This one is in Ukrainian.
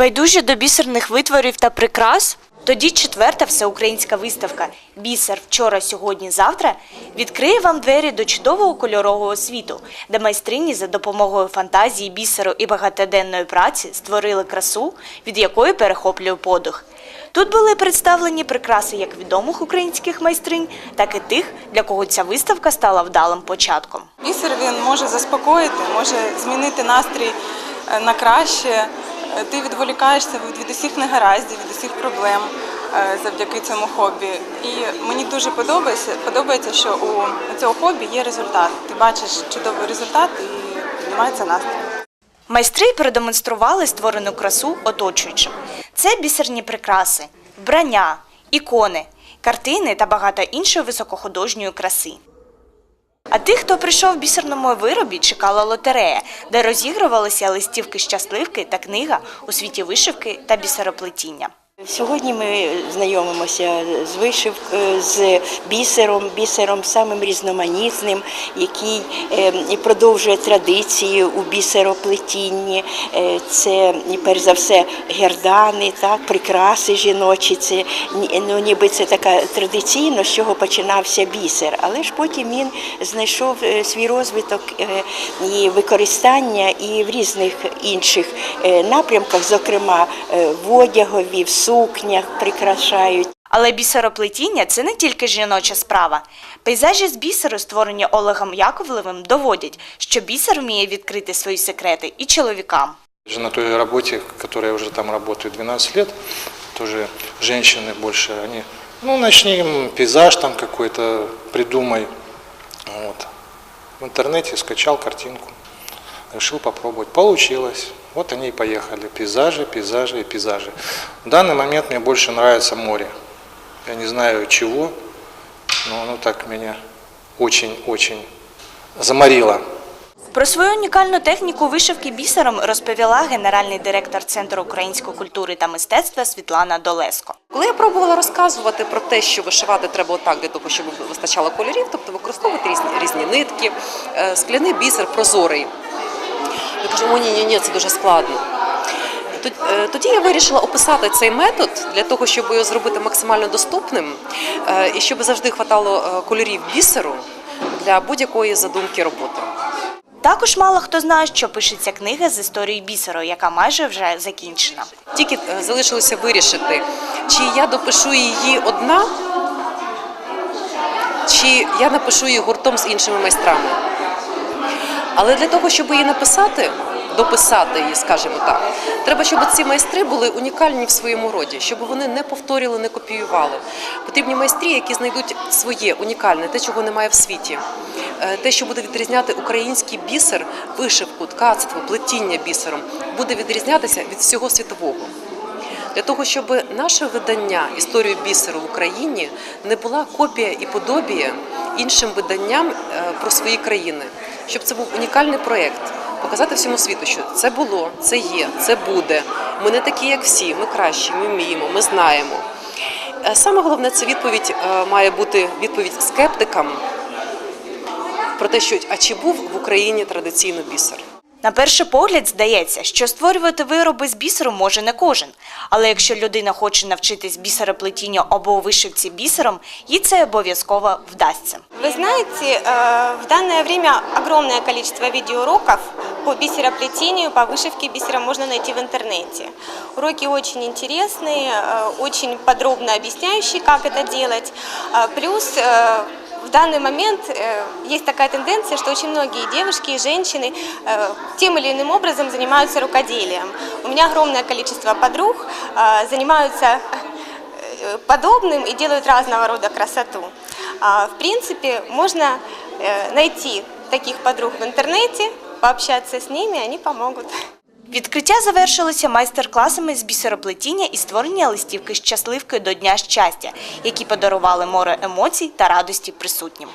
байдужі до бісерних витворів та прикрас? Тоді четверта всеукраїнська виставка Бісер вчора, сьогодні, завтра відкриє вам двері до чудового кольорового світу, де майстрині за допомогою фантазії, бісеру і багатоденної праці створили красу, від якої перехоплює подих. Тут були представлені прикраси як відомих українських майстринь, так і тих, для кого ця виставка стала вдалим початком. Бісер він може заспокоїти, може змінити настрій е, на краще. Е, Ти відволікаєшся від- усіх негараздів, від усіх проблем е, завдяки цьому хобі. І мені дуже подобається, подобається, що у цього хобі є результат. Ти бачиш чудовий результат і піднімається настрій. Майстри продемонстрували створену красу оточуючим. Це бісерні прикраси, вбрання, ікони, картини та багато іншої високохудожньої краси. А тих, хто прийшов в бісерному виробі, чекала лотерея, де розігрувалися листівки щасливки та книга у світі вишивки та бісероплетіння. Сьогодні ми знайомимося з вишивкою, з бісером, бісером самим різноманітним, який е, продовжує традиції у бісероплетінні. Е, Це перш за все гердани, так, прикраси жіночі. Це ну, ніби це така традиційно, з чого починався бісер. Але ж потім він знайшов е, свій розвиток е, і використання і в різних інших е, напрямках, зокрема е, в одягові, в сукнях прикрашають. Але бісероплетіння це не тільки жіноча справа. Пейзажі з бісеру, створені Олегом Яковлевим, доводять, що бісер вміє відкрити свої секрети і чоловікам. На той работе, которая уже там работает 12 лет, тоже женщины больше, они, ну, начни пейзаж там какой-то, придумай. Вот. В интернете скачал картинку, решил попробовать. Получилось. Вот они и поехали. Пейзажи, пейзажи и пейзажи. В данный момент мне больше нравится море. Я не знаю чего, но оно так меня очень-очень заморило. Про свою унікальну техніку вишивки бісером розповіла генеральний директор Центру української культури та мистецтва Світлана Долеско. Коли я пробувала розказувати про те, що вишивати треба отак для того, щоб вистачало кольорів, тобто використовувати різні, різні нитки, е, скляний бісер прозорий. Я кажу, о, ні, ні, ні, це дуже складно. Е, Тоді я вирішила описати цей метод для того, щоб його зробити максимально доступним е, і щоб завжди хватало е, кольорів бісеру для будь-якої задумки роботи. Також мало хто знає, що пишеться книга з історії бісеру, яка майже вже закінчена. Тільки залишилося вирішити, чи я допишу її одна, чи я напишу її гуртом з іншими майстрами. Але для того, щоб її написати, дописати її, скажімо так, треба, щоб ці майстри були унікальні в своєму роді, щоб вони не повторювали, не копіювали. Потрібні майстрі, які знайдуть своє унікальне, те, чого немає в світі, Е, те, що буде відрізняти український бісер, вишивку, ткацтво, плетіння бісером, буде відрізнятися від всього світового. Для того, щоб наше видання історію бісеру в Україні не була копія і подобія іншим виданням е, про свої країни, щоб це був унікальний проєкт, показати всьому світу, що це було, це є, це буде. Ми не такі, як всі, ми кращі, ми вміємо, ми знаємо. Е, Саме головне це відповідь е, має бути відповідь скептикам про те, що а чи був в Україні традиційно бісер. На перший погляд здається, що створювати вироби з бісеру може не кожен. Але якщо людина хоче навчитись бісероплетінню або вишивці бісером, їй це обов'язково вдасться. Вы знаете, э, в данное время огромное количество видеоуроков по бисероплетению, по вышивке бисера можно найти в интернете. Уроки очень интересные, э, очень подробно объясняющие, как это делать. А Плюс э, в данный момент э, есть такая тенденция, что очень многие девушки и женщины э, тем или иным образом занимаются рукоделием. У меня огромное количество подруг э, занимаются подобным и делают разного рода красоту. А, В принципе, можно найти таких подруг в интернете, пообщаться с ними, они помогут. Відкриття завершилося майстер-класами з бісероплетіння і створення листівки щасливки до Дня щастя, які подарували море емоцій та радості присутнім.